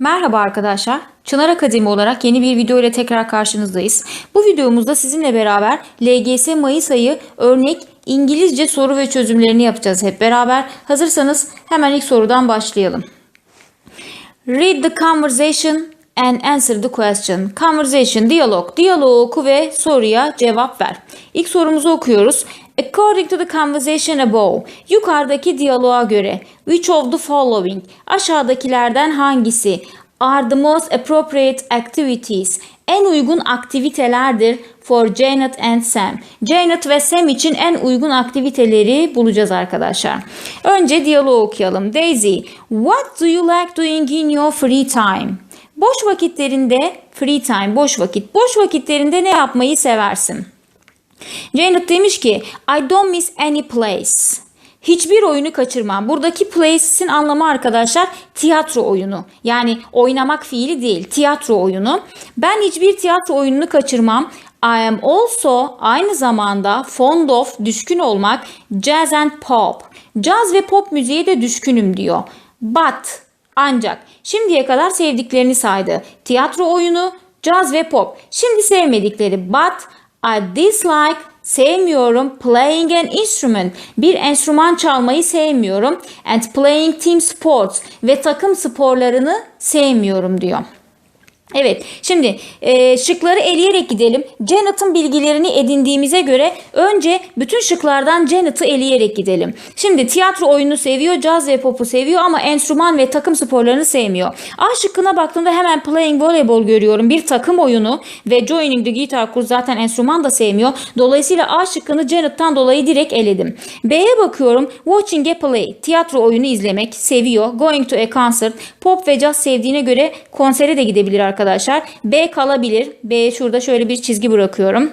Merhaba arkadaşlar. Çınar Akademi olarak yeni bir video ile tekrar karşınızdayız. Bu videomuzda sizinle beraber LGS Mayıs ayı örnek İngilizce soru ve çözümlerini yapacağız hep beraber. Hazırsanız hemen ilk sorudan başlayalım. Read the conversation and answer the question. Conversation, diyalog. Diyaloğu oku ve soruya cevap ver. İlk sorumuzu okuyoruz. According to the conversation above, yukarıdaki diyaloğa göre, which of the following, aşağıdakilerden hangisi, are the most appropriate activities, en uygun aktivitelerdir for Janet and Sam. Janet ve Sam için en uygun aktiviteleri bulacağız arkadaşlar. Önce diyaloğu okuyalım. Daisy, what do you like doing in your free time? Boş vakitlerinde, free time, boş vakit. Boş vakitlerinde ne yapmayı seversin? Janet demiş ki I don't miss any place. Hiçbir oyunu kaçırmam. Buradaki place'in anlamı arkadaşlar tiyatro oyunu. Yani oynamak fiili değil, tiyatro oyunu. Ben hiçbir tiyatro oyununu kaçırmam. I am also aynı zamanda fond of, düşkün olmak, jazz and pop. Caz ve pop müziğe de düşkünüm diyor. But, ancak şimdiye kadar sevdiklerini saydı. Tiyatro oyunu, caz ve pop. Şimdi sevmedikleri but I dislike sevmiyorum. Playing an instrument. Bir enstrüman çalmayı sevmiyorum. And playing team sports. Ve takım sporlarını sevmiyorum diyor. Evet şimdi e, şıkları eleyerek gidelim. Janet'ın bilgilerini edindiğimize göre önce bütün şıklardan Janet'ı eleyerek gidelim. Şimdi tiyatro oyunu seviyor, caz ve popu seviyor ama enstrüman ve takım sporlarını sevmiyor. A şıkkına baktığımda hemen playing voleybol görüyorum. Bir takım oyunu ve joining the guitar course zaten enstrüman da sevmiyor. Dolayısıyla A şıkkını Janet'tan dolayı direkt eledim. B'ye bakıyorum. Watching a play. Tiyatro oyunu izlemek seviyor. Going to a concert. Pop ve caz sevdiğine göre konsere de gidebilir arkadaşlar. B kalabilir. B'ye şurada şöyle bir çizgi bırakıyorum.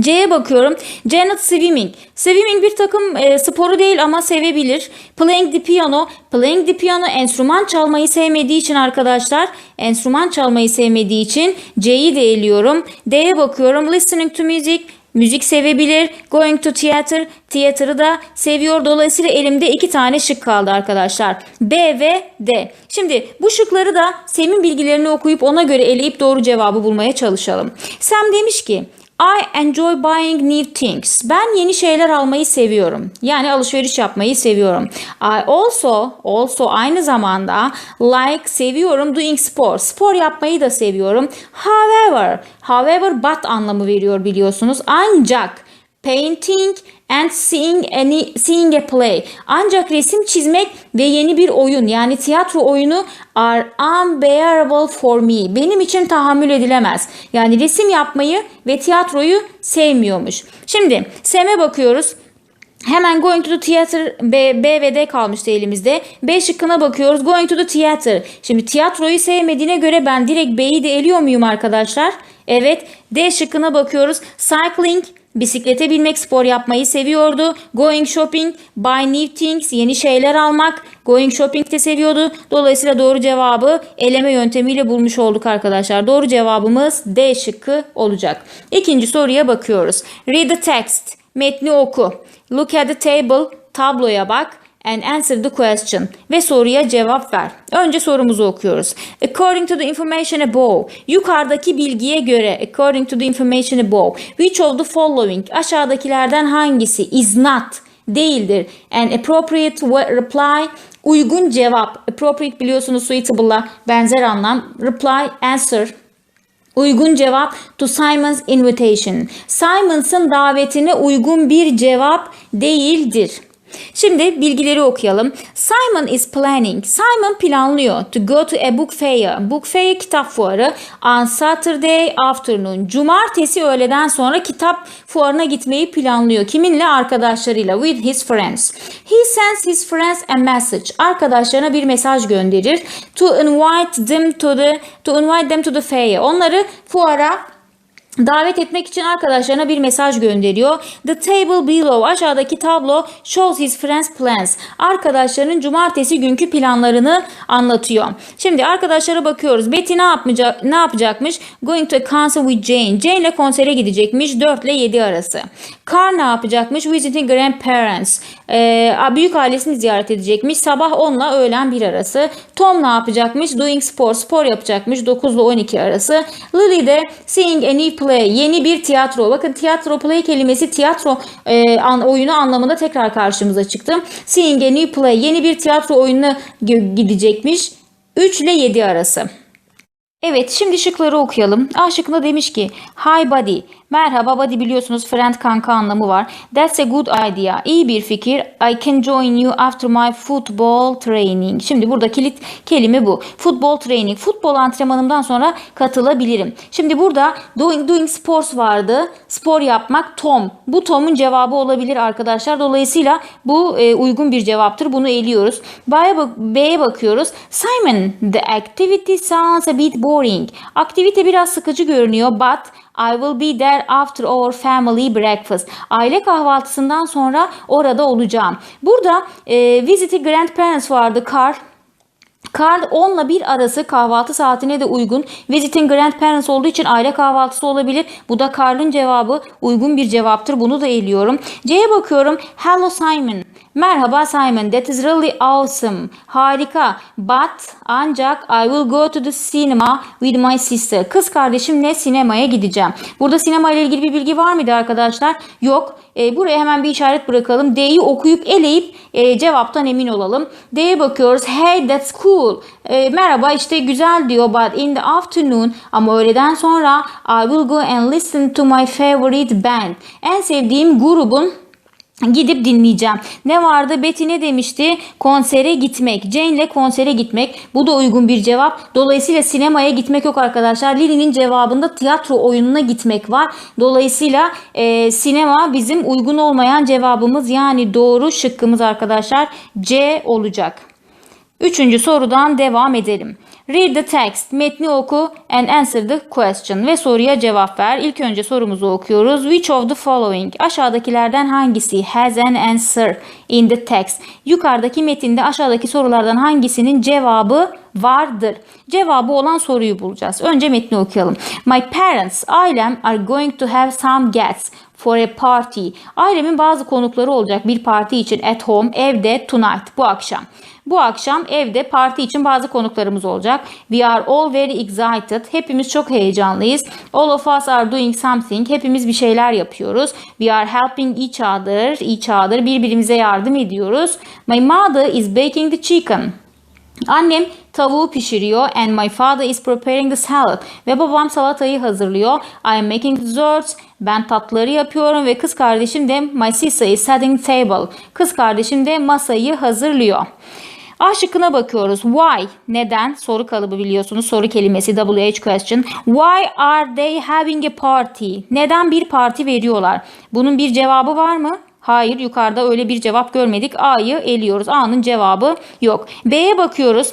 C'ye bakıyorum. Janet Swimming. Swimming bir takım e, sporu değil ama sevebilir. Playing the piano. Playing the piano enstrüman çalmayı sevmediği için arkadaşlar. Enstrüman çalmayı sevmediği için C'yi de eliyorum. D'ye bakıyorum. Listening to music. Müzik sevebilir. Going to theater. Tiyatrı da seviyor. Dolayısıyla elimde iki tane şık kaldı arkadaşlar. B ve D. Şimdi bu şıkları da Sem'in bilgilerini okuyup ona göre eleyip doğru cevabı bulmaya çalışalım. Sam demiş ki I enjoy buying new things. Ben yeni şeyler almayı seviyorum. Yani alışveriş yapmayı seviyorum. I also also aynı zamanda like seviyorum doing sport. Spor yapmayı da seviyorum. However, however but anlamı veriyor biliyorsunuz. Ancak painting and seeing any seeing a play. Ancak resim çizmek ve yeni bir oyun yani tiyatro oyunu are unbearable for me. Benim için tahammül edilemez. Yani resim yapmayı ve tiyatroyu sevmiyormuş. Şimdi Sem'e bakıyoruz. Hemen going to the theater B, B ve D kalmıştı elimizde. B şıkkına bakıyoruz. Going to the theater. Şimdi tiyatroyu sevmediğine göre ben direkt B'yi de eliyor muyum arkadaşlar? Evet. D şıkkına bakıyoruz. Cycling Bisiklete binmek, spor yapmayı seviyordu. Going shopping, buy new things, yeni şeyler almak. Going shopping de seviyordu. Dolayısıyla doğru cevabı eleme yöntemiyle bulmuş olduk arkadaşlar. Doğru cevabımız D şıkkı olacak. İkinci soruya bakıyoruz. Read the text. Metni oku. Look at the table. Tabloya bak and answer the question ve soruya cevap ver. Önce sorumuzu okuyoruz. According to the information above, yukarıdaki bilgiye göre, according to the information above, which of the following, aşağıdakilerden hangisi is not, değildir, an appropriate reply, uygun cevap, appropriate biliyorsunuz suitable'la benzer anlam, reply, answer, Uygun cevap to Simon's invitation. Simons'ın davetine uygun bir cevap değildir. Şimdi bilgileri okuyalım. Simon is planning. Simon planlıyor to go to a book fair. Book fair kitap fuarı on Saturday afternoon. Cumartesi öğleden sonra kitap fuarına gitmeyi planlıyor. Kiminle? Arkadaşlarıyla. With his friends. He sends his friends a message. Arkadaşlarına bir mesaj gönderir. To invite them to the to invite them to the fair. Onları fuara davet etmek için arkadaşlarına bir mesaj gönderiyor. The table below aşağıdaki tablo shows his friends plans. Arkadaşlarının cumartesi günkü planlarını anlatıyor. Şimdi arkadaşlara bakıyoruz. Betty ne yapacak ne yapacakmış? Going to a concert with Jane. Jane ile konsere gidecekmiş 4 ile 7 arası. Carl ne yapacakmış? Visiting grandparents. Ee, büyük ailesini ziyaret edecekmiş. Sabah 10 ile öğlen 1 arası. Tom ne yapacakmış? Doing spor. Spor yapacakmış 9 ile 12 arası. Lily de seeing a new play. Yeni bir tiyatro. Bakın tiyatro play kelimesi tiyatro e, an, oyunu anlamında tekrar karşımıza çıktı. Seeing a new play. Yeni bir tiyatro oyununa gidecekmiş. 3 ile 7 arası. Evet şimdi şıkları okuyalım. A şıkkında demiş ki Hi buddy. Merhaba buddy biliyorsunuz friend kanka anlamı var. That's a good idea. İyi bir fikir. I can join you after my football training. Şimdi burada kilit kelime bu. Football training. Futbol antrenmanımdan sonra katılabilirim. Şimdi burada doing, doing sports vardı. Spor yapmak Tom. Bu Tom'un cevabı olabilir arkadaşlar. Dolayısıyla bu e, uygun bir cevaptır. Bunu eliyoruz. B'ye, bak- bakıyoruz. Simon, the activity sounds a bit boring. Aktivite biraz sıkıcı görünüyor but I will be there after our family breakfast. Aile kahvaltısından sonra orada olacağım. Burada e, visiting grandparents vardı Carl. Carl 10 ile 1 arası kahvaltı saatine de uygun. Visiting grandparents olduğu için aile kahvaltısı olabilir. Bu da Carl'ın cevabı uygun bir cevaptır. Bunu da eliyorum. C'ye bakıyorum. Hello Simon. Merhaba Simon. That is really awesome. Harika. But ancak I will go to the cinema with my sister. Kız kardeşimle sinemaya gideceğim. Burada sinema ile ilgili bir bilgi var mıydı arkadaşlar? Yok. E, buraya hemen bir işaret bırakalım. D'yi okuyup eleyip e, cevaptan emin olalım. D'ye bakıyoruz. Hey that's cool. E, merhaba işte güzel diyor. But in the afternoon ama öğleden sonra I will go and listen to my favorite band. En sevdiğim grubun Gidip dinleyeceğim. Ne vardı? Betty ne demişti? Konsere gitmek. Jane ile konsere gitmek. Bu da uygun bir cevap. Dolayısıyla sinemaya gitmek yok arkadaşlar. Lily'nin cevabında tiyatro oyununa gitmek var. Dolayısıyla e, sinema bizim uygun olmayan cevabımız yani doğru şıkkımız arkadaşlar C olacak. Üçüncü sorudan devam edelim. Read the text, metni oku and answer the question ve soruya cevap ver. İlk önce sorumuzu okuyoruz. Which of the following? Aşağıdakilerden hangisi has an answer in the text? Yukarıdaki metinde aşağıdaki sorulardan hangisinin cevabı vardır? Cevabı olan soruyu bulacağız. Önce metni okuyalım. My parents, ailem are going to have some guests for a party. Ailemin bazı konukları olacak bir parti için at home, evde tonight, bu akşam. Bu akşam evde parti için bazı konuklarımız olacak. We are all very excited. Hepimiz çok heyecanlıyız. All of us are doing something. Hepimiz bir şeyler yapıyoruz. We are helping each other. Each other. Birbirimize yardım ediyoruz. My mother is baking the chicken. Annem tavuğu pişiriyor and my father is preparing the salad. Ve babam salatayı hazırlıyor. I am making desserts. Ben tatlıları yapıyorum ve kız kardeşim de my sister is setting table. Kız kardeşim de masayı hazırlıyor. A şıkkına bakıyoruz. Why? Neden? Soru kalıbı biliyorsunuz. Soru kelimesi WH question. Why are they having a party? Neden bir parti veriyorlar? Bunun bir cevabı var mı? Hayır yukarıda öyle bir cevap görmedik. A'yı eliyoruz. A'nın cevabı yok. B'ye bakıyoruz.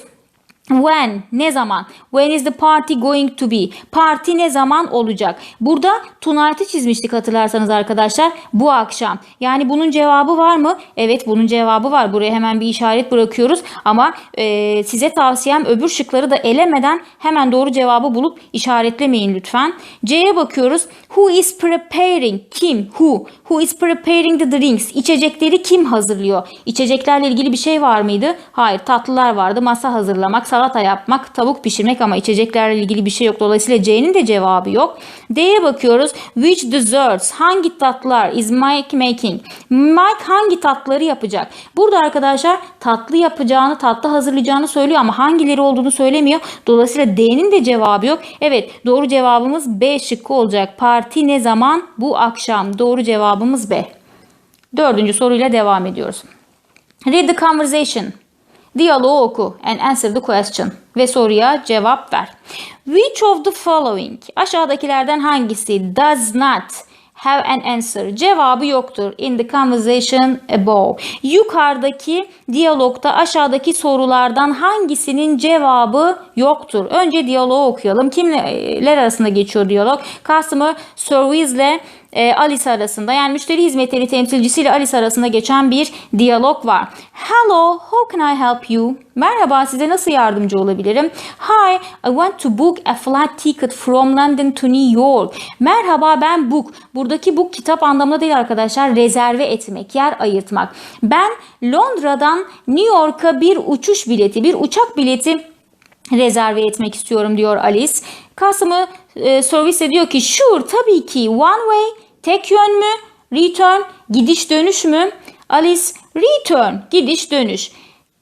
When ne zaman? When is the party going to be? Parti ne zaman olacak? Burada tonight'ı çizmiştik hatırlarsanız arkadaşlar. Bu akşam. Yani bunun cevabı var mı? Evet bunun cevabı var. Buraya hemen bir işaret bırakıyoruz. Ama e, size tavsiyem öbür şıkları da elemeden hemen doğru cevabı bulup işaretlemeyin lütfen. C'ye bakıyoruz. Who is preparing? Kim? Who? Who is preparing the drinks? İçecekleri kim hazırlıyor? İçeceklerle ilgili bir şey var mıydı? Hayır tatlılar vardı. Masa hazırlamak, salata yapmak, tavuk pişirmek ama içeceklerle ilgili bir şey yok. Dolayısıyla C'nin de cevabı yok. D'ye bakıyoruz. Which desserts? Hangi tatlılar is Mike making? Mike hangi tatlıları yapacak? Burada arkadaşlar tatlı yapacağını, tatlı hazırlayacağını söylüyor ama hangileri olduğunu söylemiyor. Dolayısıyla D'nin de cevabı yok. Evet doğru cevabımız B şıkkı olacak. Parti ne zaman? Bu akşam. Doğru cevabımız B. Dördüncü soruyla devam ediyoruz. Read the conversation. Diyaloğu oku and answer the question ve soruya cevap ver. Which of the following aşağıdakilerden hangisi does not have an answer. Cevabı yoktur. In the conversation above. Yukarıdaki diyalogda aşağıdaki sorulardan hangisinin cevabı yoktur? Önce diyaloğu okuyalım. Kimler arasında geçiyor diyalog? Customer service ile e, Alice arasında yani müşteri hizmetleri temsilcisiyle Alice arasında geçen bir diyalog var. Hello, how can I help you? Merhaba, size nasıl yardımcı olabilirim? Hi, I want to book a flight ticket from London to New York. Merhaba, ben book. Buradaki book kitap anlamında değil arkadaşlar. Rezerve etmek, yer ayırtmak. Ben Londra'dan New York'a bir uçuş bileti, bir uçak bileti rezerve etmek istiyorum diyor Alice. Customer e, service diyor ki sure tabii ki one way tek yön mü return gidiş dönüş mü Alice return gidiş dönüş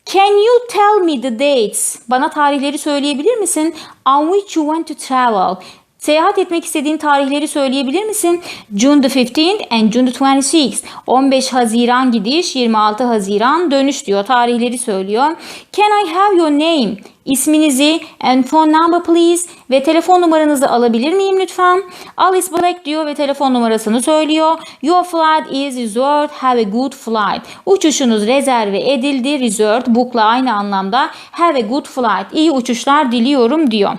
Can you tell me the dates? Bana tarihleri söyleyebilir misin? On which you want to travel? Seyahat etmek istediğin tarihleri söyleyebilir misin? June the 15th and June the 26th. 15 Haziran gidiş, 26 Haziran dönüş diyor. Tarihleri söylüyor. Can I have your name? İsminizi and phone number please ve telefon numaranızı alabilir miyim lütfen? Alice Black diyor ve telefon numarasını söylüyor. Your flight is reserved. Have a good flight. Uçuşunuz rezerve edildi. Reserved book'la aynı anlamda. Have a good flight. İyi uçuşlar diliyorum diyor.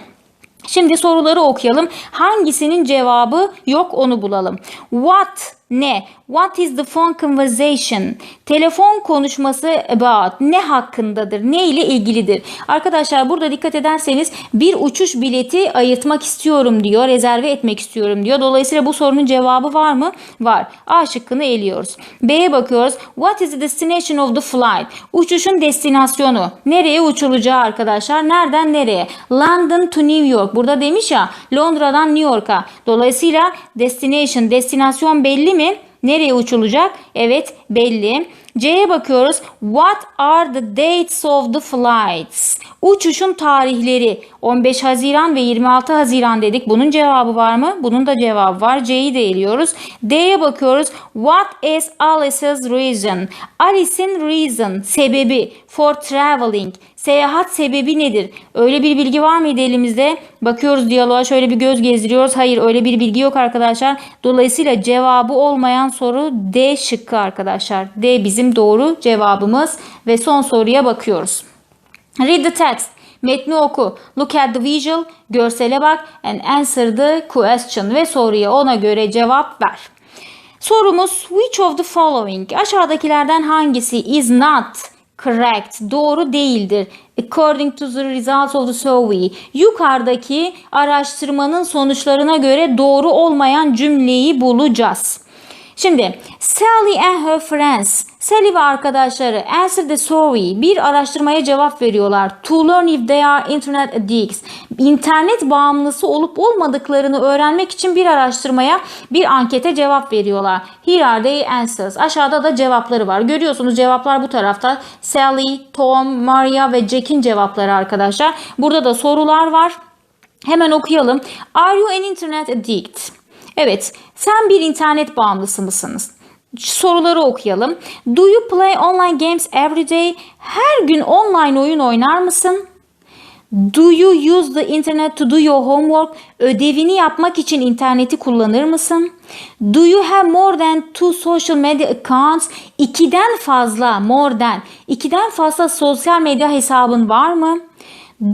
Şimdi soruları okuyalım. Hangisinin cevabı yok onu bulalım. What ne? What is the phone conversation? Telefon konuşması about ne hakkındadır? Ne ile ilgilidir? Arkadaşlar burada dikkat ederseniz bir uçuş bileti ayırtmak istiyorum diyor. Rezerve etmek istiyorum diyor. Dolayısıyla bu sorunun cevabı var mı? Var. A şıkkını eliyoruz. B'ye bakıyoruz. What is the destination of the flight? Uçuşun destinasyonu. Nereye uçulacağı arkadaşlar? Nereden nereye? London to New York. Burada demiş ya Londra'dan New York'a. Dolayısıyla destination, destinasyon belli mi? Nereye uçulacak? Evet belli. C'ye bakıyoruz. What are the dates of the flights? Uçuşun tarihleri 15 Haziran ve 26 Haziran dedik. Bunun cevabı var mı? Bunun da cevabı var. C'yi de eliyoruz. D'ye bakıyoruz. What is Alice's reason? Alice'in reason, sebebi for traveling. Seyahat sebebi nedir? Öyle bir bilgi var mıydı elimizde? Bakıyoruz diyaloğa şöyle bir göz gezdiriyoruz. Hayır öyle bir bilgi yok arkadaşlar. Dolayısıyla cevabı olmayan soru D şıkkı arkadaşlar. D bizim doğru cevabımız ve son soruya bakıyoruz. Read the text. Metni oku. Look at the visual. Görsele bak. And answer the question. Ve soruya ona göre cevap ver. Sorumuz which of the following aşağıdakilerden hangisi is not correct doğru değildir according to the results of the survey yukarıdaki araştırmanın sonuçlarına göre doğru olmayan cümleyi bulacağız. Şimdi Sally and her friends Sally ve arkadaşları answer the survey bir araştırmaya cevap veriyorlar. To learn if they are internet addicts. İnternet bağımlısı olup olmadıklarını öğrenmek için bir araştırmaya bir ankete cevap veriyorlar. Here are the answers. Aşağıda da cevapları var. Görüyorsunuz cevaplar bu tarafta. Sally, Tom, Maria ve Jack'in cevapları arkadaşlar. Burada da sorular var. Hemen okuyalım. Are you an internet addict? Evet, sen bir internet bağımlısı mısınız? Soruları okuyalım. Do you play online games every day? Her gün online oyun oynar mısın? Do you use the internet to do your homework? Ödevini yapmak için interneti kullanır mısın? Do you have more than two social media accounts? İkiden fazla, more than, ikiden fazla sosyal medya hesabın var mı?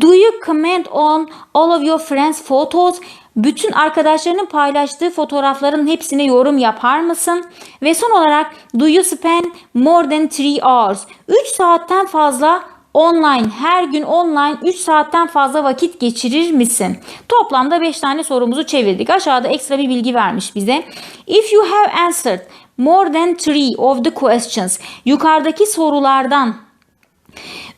Do you comment on all of your friends' photos? Bütün arkadaşlarının paylaştığı fotoğrafların hepsine yorum yapar mısın? Ve son olarak do you spend more than 3 hours? 3 saatten fazla online her gün online 3 saatten fazla vakit geçirir misin? Toplamda 5 tane sorumuzu çevirdik. Aşağıda ekstra bir bilgi vermiş bize. If you have answered more than 3 of the questions yukarıdaki sorulardan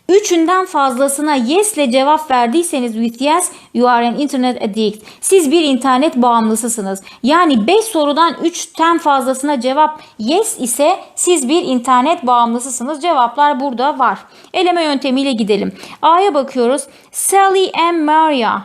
Üçünden fazlasına yes ile cevap verdiyseniz with yes you are an internet addict. Siz bir internet bağımlısısınız. Yani 5 sorudan 3'ten fazlasına cevap yes ise siz bir internet bağımlısısınız. Cevaplar burada var. Eleme yöntemiyle gidelim. A'ya bakıyoruz. Sally and Maria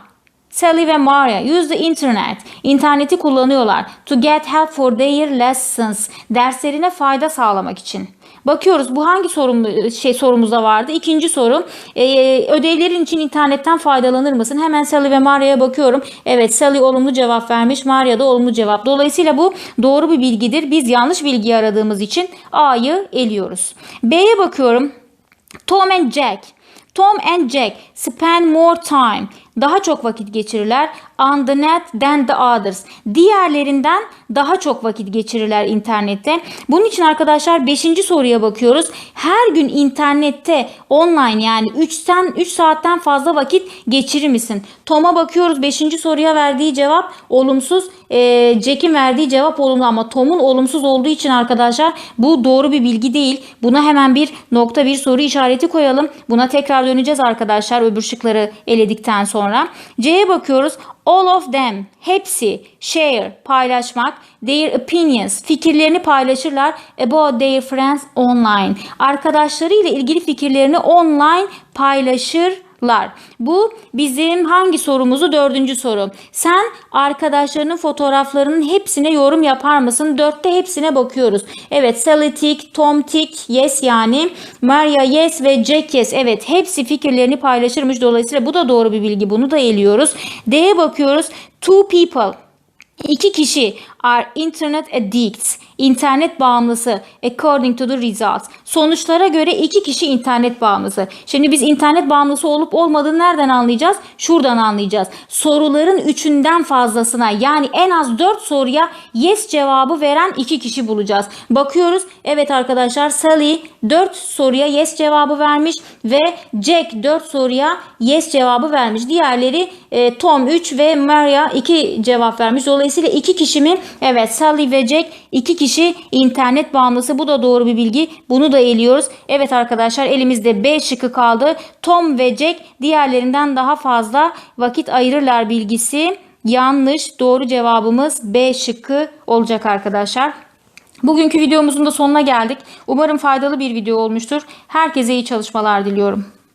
Sally ve Maria use the internet. İnterneti kullanıyorlar. To get help for their lessons. Derslerine fayda sağlamak için. Bakıyoruz bu hangi sorum, şey sorumuzda vardı? İkinci soru. Ee, ödevlerin için internetten faydalanır mısın? Hemen Sally ve Maria'ya bakıyorum. Evet Sally olumlu cevap vermiş. Maria da olumlu cevap. Dolayısıyla bu doğru bir bilgidir. Biz yanlış bilgiyi aradığımız için A'yı eliyoruz. B'ye bakıyorum. Tom and Jack. Tom and Jack spend more time. Daha çok vakit geçirirler. On the net than the others. Diğerlerinden daha çok vakit geçirirler internette. Bunun için arkadaşlar 5. soruya bakıyoruz. Her gün internette online yani 3'ten 3 saatten fazla vakit geçirir misin? Tom'a bakıyoruz 5. soruya verdiği cevap olumsuz. Ee, Jack'in verdiği cevap olumlu ama Tom'un olumsuz olduğu için arkadaşlar bu doğru bir bilgi değil. Buna hemen bir nokta bir soru işareti koyalım. Buna tekrar döneceğiz arkadaşlar öbür şıkları eledikten sonra. C'ye bakıyoruz. All of them, hepsi, share, paylaşmak, their opinions, fikirlerini paylaşırlar about their friends online. Arkadaşlarıyla ilgili fikirlerini online paylaşırlar. Bu bizim hangi sorumuzu? Dördüncü soru. Sen arkadaşlarının fotoğraflarının hepsine yorum yapar mısın? Dörtte hepsine bakıyoruz. Evet Sally tick, Tom tick, yes yani. Maria yes ve Jack yes. Evet hepsi fikirlerini paylaşırmış. Dolayısıyla bu da doğru bir bilgi. Bunu da eliyoruz. D'ye bakıyoruz. Two people. İki kişi are internet addicts. İnternet bağımlısı. According to the results. Sonuçlara göre iki kişi internet bağımlısı. Şimdi biz internet bağımlısı olup olmadığını nereden anlayacağız? Şuradan anlayacağız. Soruların üçünden fazlasına yani en az dört soruya yes cevabı veren iki kişi bulacağız. Bakıyoruz. Evet arkadaşlar Sally dört soruya yes cevabı vermiş ve Jack dört soruya yes cevabı vermiş. Diğerleri e, Tom 3 ve Maria 2 cevap vermiş. Dolayısıyla iki kişi mi? Evet Sally ve Jack iki kişi internet bağımlısı. Bu da doğru bir bilgi. Bunu da eliyoruz. Evet arkadaşlar elimizde B şıkkı kaldı. Tom ve Jack diğerlerinden daha fazla vakit ayırırlar bilgisi. Yanlış. Doğru cevabımız B şıkkı olacak arkadaşlar. Bugünkü videomuzun da sonuna geldik. Umarım faydalı bir video olmuştur. Herkese iyi çalışmalar diliyorum.